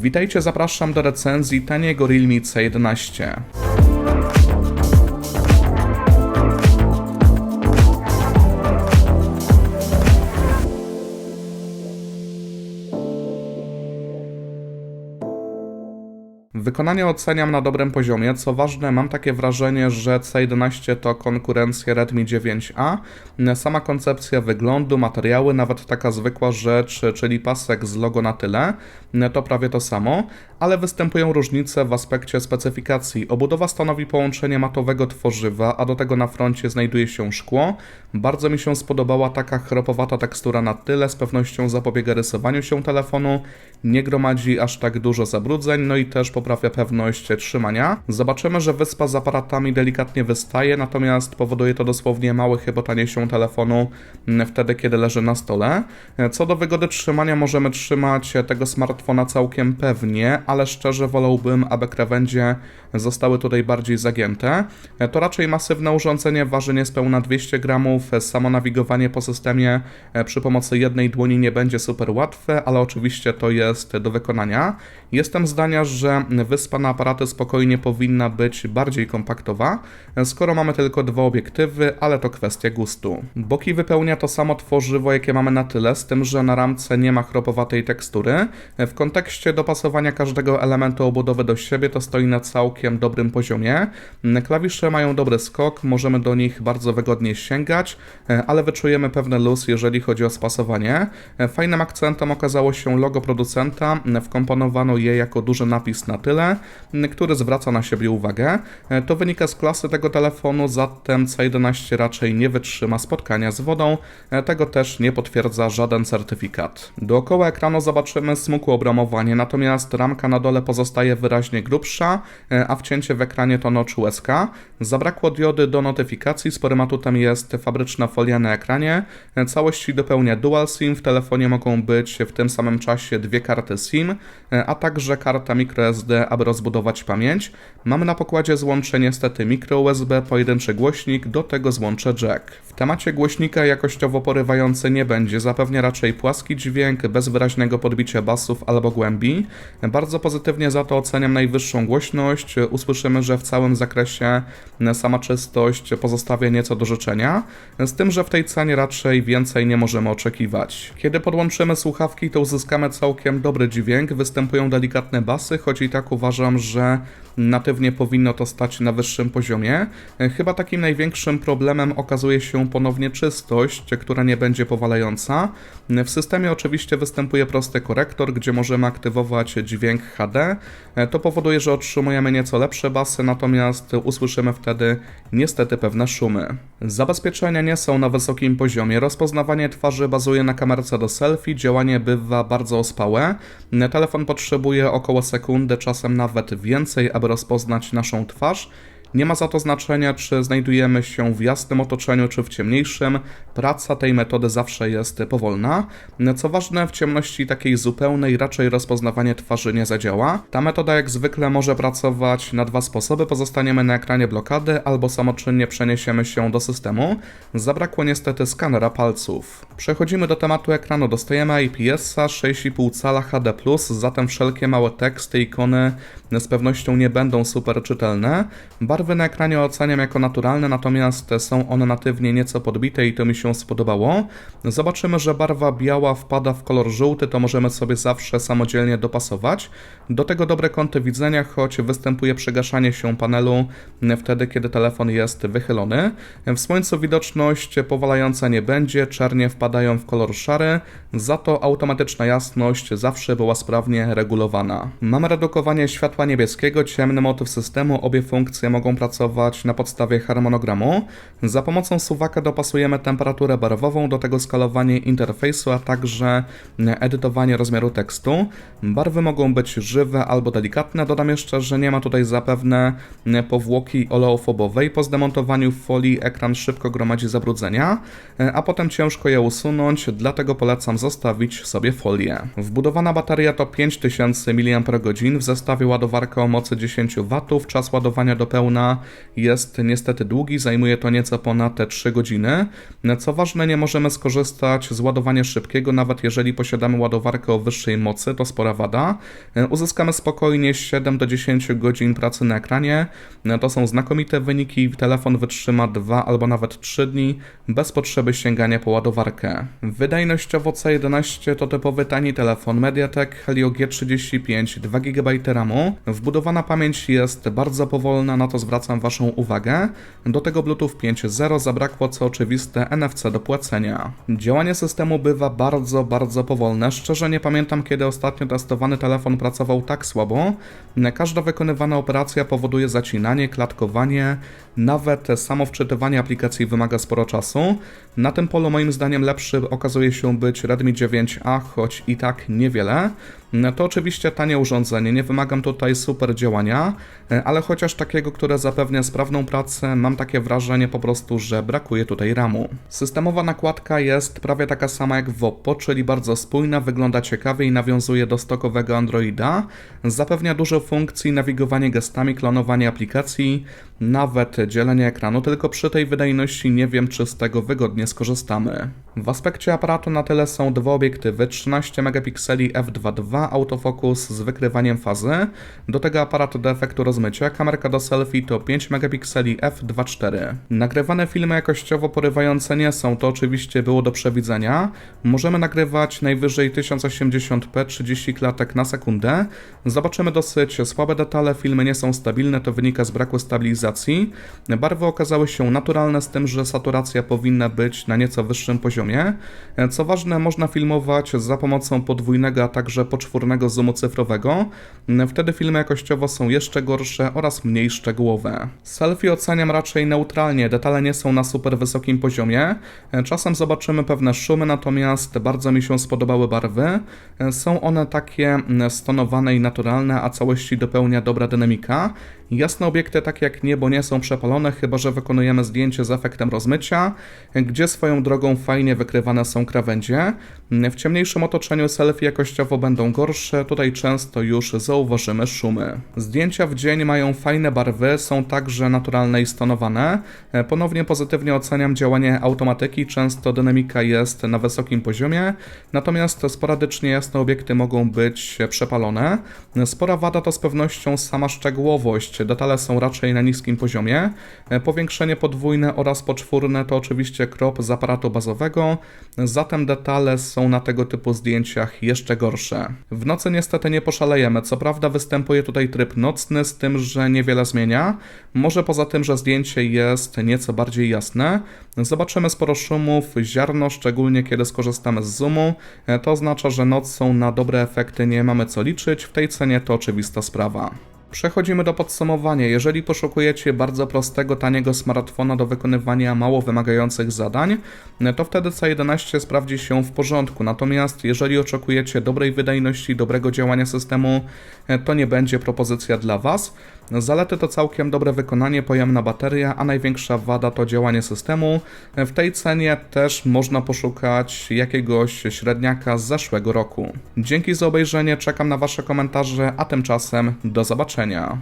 Witajcie, zapraszam do recenzji taniego Realme C11. Wykonanie oceniam na dobrym poziomie. Co ważne, mam takie wrażenie, że C11 to konkurencja Redmi 9A. Sama koncepcja wyglądu, materiały, nawet taka zwykła rzecz, czyli pasek z logo na tyle, to prawie to samo, ale występują różnice w aspekcie specyfikacji. Obudowa stanowi połączenie matowego tworzywa, a do tego na froncie znajduje się szkło. Bardzo mi się spodobała taka chropowata tekstura na tyle, z pewnością zapobiega rysowaniu się telefonu, nie gromadzi aż tak dużo zabrudzeń, no i też poprawia pewność trzymania. Zobaczymy, że wyspa z aparatami delikatnie wystaje, natomiast powoduje to dosłownie mały chybotanie się telefonu mm, wtedy, kiedy leży na stole. Co do wygody trzymania, możemy trzymać tego smartfona całkiem pewnie, ale szczerze wolałbym, aby krawędzie zostały tutaj bardziej zagięte. To raczej masywne urządzenie, waży niespełna 200 gramów, samo nawigowanie po systemie e, przy pomocy jednej dłoni nie będzie super łatwe, ale oczywiście to jest do wykonania. Jestem zdania, że wyspa na aparaty spokojnie powinna być bardziej kompaktowa, skoro mamy tylko dwa obiektywy, ale to kwestia gustu. Boki wypełnia to samo tworzywo, jakie mamy na tyle, z tym, że na ramce nie ma chropowatej tekstury. W kontekście dopasowania każdego elementu obudowy do siebie to stoi na całkiem dobrym poziomie. Klawisze mają dobry skok, możemy do nich bardzo wygodnie sięgać, ale wyczujemy pewne luz, jeżeli chodzi o spasowanie. Fajnym akcentem okazało się logo producenta, wkomponowano je jako duży napis na tyle, który zwraca na siebie uwagę. To wynika z klasy tego telefonu, zatem C11 raczej nie wytrzyma spotkania z wodą, tego też nie potwierdza żaden certyfikat. Dookoła ekranu zobaczymy smukłe obramowanie, natomiast ramka na dole pozostaje wyraźnie grubsza, a wcięcie w ekranie to notch USK. Zabrakło diody do notyfikacji, sporym atutem jest fabryczna folia na ekranie. Całości dopełnia Dual SIM, w telefonie mogą być w tym samym czasie dwie karty SIM, a także karta microSD, aby rozbudować pamięć. Mamy na pokładzie złącze niestety microUSB, pojedynczy głośnik, do tego złącze jack. W temacie głośnika jakościowo porywający nie będzie, zapewnia raczej płaski dźwięk, bez wyraźnego podbicia basów albo głębi. Bardzo pozytywnie za to oceniam najwyższą głośność. Usłyszymy, że w całym zakresie sama czystość pozostawia nieco do życzenia, z tym, że w tej cenie raczej więcej nie możemy oczekiwać. Kiedy podłączymy słuchawki, to uzyskamy całkiem dobry dźwięk, występują delikatne basy, choć i tak uważam, że natywnie powinno to stać na wyższym poziomie. Chyba takim największym problemem okazuje się ponownie czystość, która nie będzie powalająca. W systemie oczywiście występuje prosty korektor, gdzie możemy aktywować dźwięk HD. To powoduje, że otrzymujemy nieco lepsze basy, natomiast usłyszymy wtedy niestety pewne szumy. Zabezpieczenia nie są na wysokim poziomie. Rozpoznawanie twarzy bazuje na kamerce do selfie, działanie bywa bardzo ospałe. Telefon potrzebuje około sekundy, czasem nawet więcej, aby rozpoznać naszą twarz. Nie ma za to znaczenia, czy znajdujemy się w jasnym otoczeniu, czy w ciemniejszym. Praca tej metody zawsze jest powolna. Co ważne, w ciemności takiej zupełnej raczej rozpoznawanie twarzy nie zadziała. Ta metoda jak zwykle może pracować na dwa sposoby. Pozostaniemy na ekranie blokady albo samoczynnie przeniesiemy się do systemu. Zabrakło niestety skanera palców. Przechodzimy do tematu ekranu. Dostajemy IPS-a 6,5 cala HD+, zatem wszelkie małe teksty, ikony z pewnością nie będą super czytelne. Barwy na ekranie oceniam jako naturalne, natomiast są one natywnie nieco podbite i to mi się spodobało. Zobaczymy, że barwa biała wpada w kolor żółty, to możemy sobie zawsze samodzielnie dopasować. Do tego dobre kąty widzenia, choć występuje przygaszanie się panelu wtedy, kiedy telefon jest wychylony. W słońcu widoczność powalająca nie będzie, czernie wpadają w kolor szary, za to automatyczna jasność zawsze była sprawnie regulowana. Mamy redukowanie światła niebieskiego, ciemny motyw systemu, obie funkcje mogą pracować na podstawie harmonogramu. Za pomocą suwaka dopasujemy temperaturę barwową, do tego skalowanie interfejsu, a także edytowanie rozmiaru tekstu. Barwy mogą być żywe albo delikatne. Dodam jeszcze, że nie ma tutaj zapewne powłoki oleofobowej. Po zdemontowaniu folii ekran szybko gromadzi zabrudzenia, a potem ciężko je usunąć, dlatego polecam zostawić sobie folię. Wbudowana bateria to 5000 mAh, w zestawie ładowarka o mocy 10 W, czas ładowania do pełna jest niestety długi, zajmuje to nieco ponad te 3 godziny. Co ważne, nie możemy skorzystać z ładowania szybkiego, nawet jeżeli posiadamy ładowarkę o wyższej mocy, to spora wada. Uzyskamy spokojnie 7 do 10 godzin pracy na ekranie. To są znakomite wyniki, telefon wytrzyma 2 albo nawet 3 dni bez potrzeby sięgania po ładowarkę. Wydajnościowo C11 to typowy tani telefon MediaTek Helio G35 2 GB RAMu. Wbudowana pamięć jest bardzo powolna, na to zwracam Waszą uwagę. Do tego Bluetooth 5.0 zabrakło co oczywiste NFC do płacenia. Działanie systemu bywa bardzo, bardzo powolne. Szczerze nie pamiętam kiedy ostatnio testowany telefon pracował tak słabo. Każda wykonywana operacja powoduje zacinanie, klatkowanie, nawet samo wczytywanie aplikacji wymaga sporo czasu. Na tym polu moim zdaniem lepszy okazuje się być Redmi 9A, choć i tak niewiele. To oczywiście tanie urządzenie, nie wymagam tutaj super działania, ale chociaż takiego, które zapewnia sprawną pracę, mam takie wrażenie po prostu, że brakuje tutaj RAMu. Systemowa nakładka jest prawie taka sama jak w Oppo, czyli bardzo spójna, wygląda ciekawie i nawiązuje do stokowego Androida. Zapewnia dużo funkcji, nawigowanie gestami, klonowanie aplikacji, nawet dzielenie ekranu, tylko przy tej wydajności nie wiem, czy z tego wygodnie skorzystamy. W aspekcie aparatu na tyle są dwa obiektywy, 13 megapikseli f2.2, autofokus z wykrywaniem fazy, do tego aparat do efektu rozmycia, kamerka do selfie to 5 megapikseli f2.4. Nagrywane filmy jakościowo porywające nie są, to oczywiście było do przewidzenia. Możemy nagrywać najwyżej 1080p 30 klatek na sekundę. Zobaczymy dosyć słabe detale, filmy nie są stabilne, to wynika z braku stabilizacji. Barwy okazały się naturalne z tym, że saturacja powinna być na nieco wyższym poziomie. Co ważne, można filmować za pomocą podwójnego, a także poczwórnego zoomu cyfrowego. Wtedy filmy jakościowo są jeszcze gorsze oraz mniej szczegółowe. Selfie oceniam raczej neutralnie, detale nie są na super wysokim poziomie. Czasem zobaczymy pewne szumy, natomiast bardzo mi się spodobały barwy. Są one takie stonowane i naturalne, a całości dopełnia dobra dynamika. Jasne obiekty, takie jak niebo, nie są przepalone, chyba że wykonujemy zdjęcie z efektem rozmycia, gdzie swoją drogą fajnie wykrywane są krawędzie. W ciemniejszym otoczeniu selfie jakościowo będą gorsze, tutaj często już zauważymy szumy. Zdjęcia w dzień mają fajne barwy, są także naturalne i stonowane. Ponownie pozytywnie oceniam działanie automatyki, często dynamika jest na wysokim poziomie, natomiast sporadycznie jasne obiekty mogą być przepalone. Spora wada to z pewnością sama szczegółowość, detale są raczej na niskim poziomie. Powiększenie podwójne oraz poczwórne to oczywiście krop z aparatu bazowego, zatem detale są na tego typu zdjęciach jeszcze gorsze. W nocy niestety nie poszalejemy, co prawda występuje tutaj tryb nocny, z tym, że niewiele zmienia. Może poza tym, że zdjęcie jest nieco bardziej jasne. Zobaczymy sporo szumów, ziarno, szczególnie kiedy skorzystamy z zoomu. To oznacza, że nocą na dobre efekty nie mamy co liczyć, w tej cenie to oczywista sprawa. Przechodzimy do podsumowania. Jeżeli poszukujecie bardzo prostego, taniego smartfona do wykonywania mało wymagających zadań, to wtedy C11 sprawdzi się w porządku. Natomiast jeżeli oczekujecie dobrej wydajności, dobrego działania systemu, to nie będzie propozycja dla Was. Zalety to całkiem dobre wykonanie, pojemna bateria, a największa wada to działanie systemu. W tej cenie też można poszukać jakiegoś średniaka z zeszłego roku. Dzięki za obejrzenie, czekam na Wasze komentarze, a tymczasem do zobaczenia.